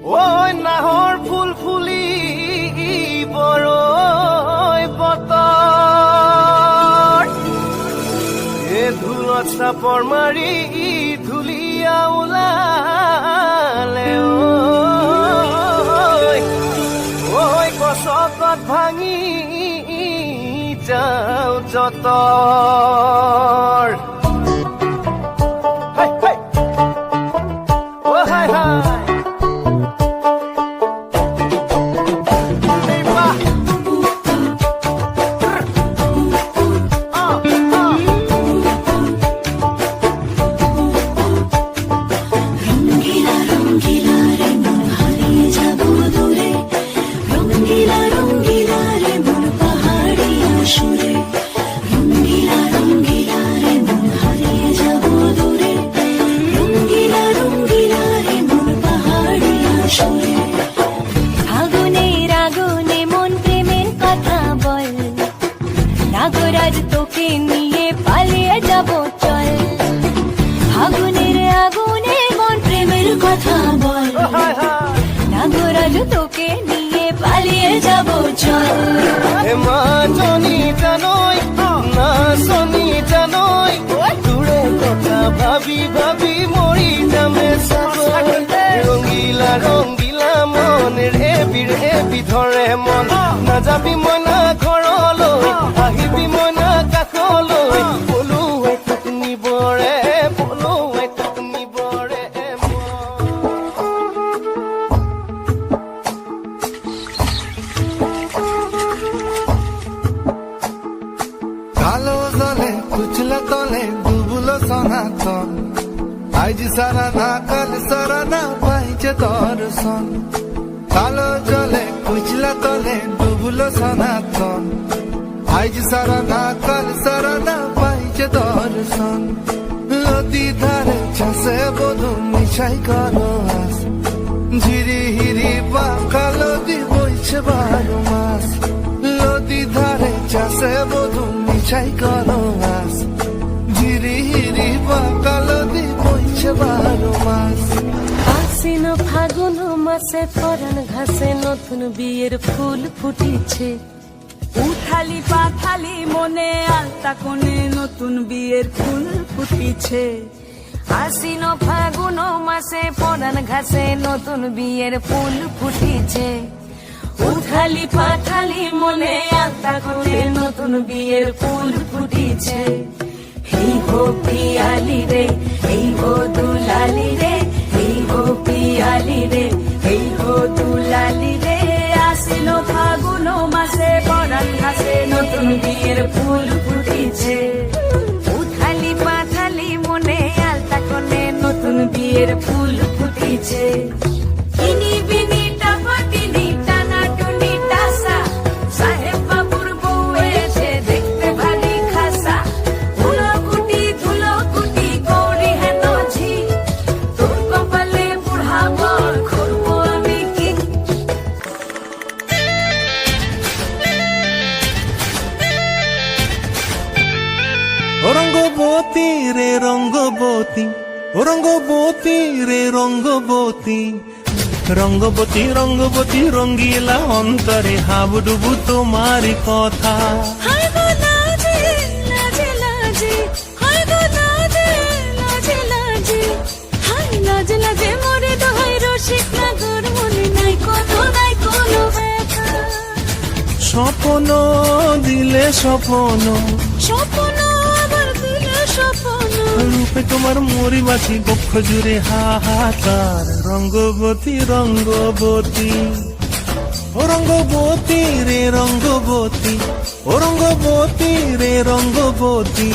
ওই নাহৰ ফুল ফুলি বৰৈ বতৰ এ ধুলত চাপৰ মাৰি ধুলীয়া ওলালে ঐ ঐ গছকত ভাঙি যাওঁ যতৰ আসরে রঙ্গিলা রঙ্গিলা রে মন হারিয়ে যাব দূরে। রঙ্গিলা রঙ্গিলা রে মন পাহাড়ি আসরে তোকে নিয়ে পালিয়ে যাব, চল। মাজনী জানৈ নাচনী জানৈ তোৰে কথা ভাবি ভাবি মৰি যামে চাগৈ ৰঙিলা ৰঙিলা মন ৰেবি ৰেবি ধৰে মন। নাযাবি মইনা ঘৰলৈ আহিবি মইনা কাষলৈ। কালো জলে কুচলা তলে ডুবুলো সনাতন। আজ সারা না, কাল সারা না, পাইছে দর্শন। কালো জলে কুচলা তলে ডুবুলো সনাতন। আজ সারা না, কাল সারা না, পাইছে দর্শন। নদী ধারে, চাষে বধু, মিশাই করো আস মিশাই করো আস ঝিরি নদী বইছে বারো মাস আশ্বিন ফাগুন মাসে পরাণ ঘাসে নতুন বিয়ের ফুল ফুটিছে। উঠালি পাথালি মনে আলতা কোণে নতুন বিয়ের ফুল ফুটিছে। আশ্বিন ফাগুন মাসে পরাণ ঘাসে নতুন বিয়ের ফুল ফুটিছে। উঠালি পাঠালি মনে আত্মা করে নতুন বিয়ের ফুল ফুটিছে? এই গো পিয়ালি রে, এই গো দুলালি রে, এই গো পিয়ালি রে, এই গো দুলালি রে। আসিল ফাগুন মাসে পরাণ ঘাসে নতুন বিয়ের ফুল রঙ্গবতী রে রঙ্গবতী রঙ্গবতী রে রঙ্গবতী। রঙ্গবতী রঙ্গবতী রঙ্গিলা অন্তরে হাবুডুবু তোমারই কথা। স্বপ্ন দিলে স্বপ্ন স্বপ্ন রূপে তোমার মরিবাছি বক্ষ জুড়ে হাহাকার রঙ্গবতী রঙ্গবতী। ও রঙ্গবতী রে রঙ্গবতী, ও রঙ্গবতী রে রঙ্গবতী।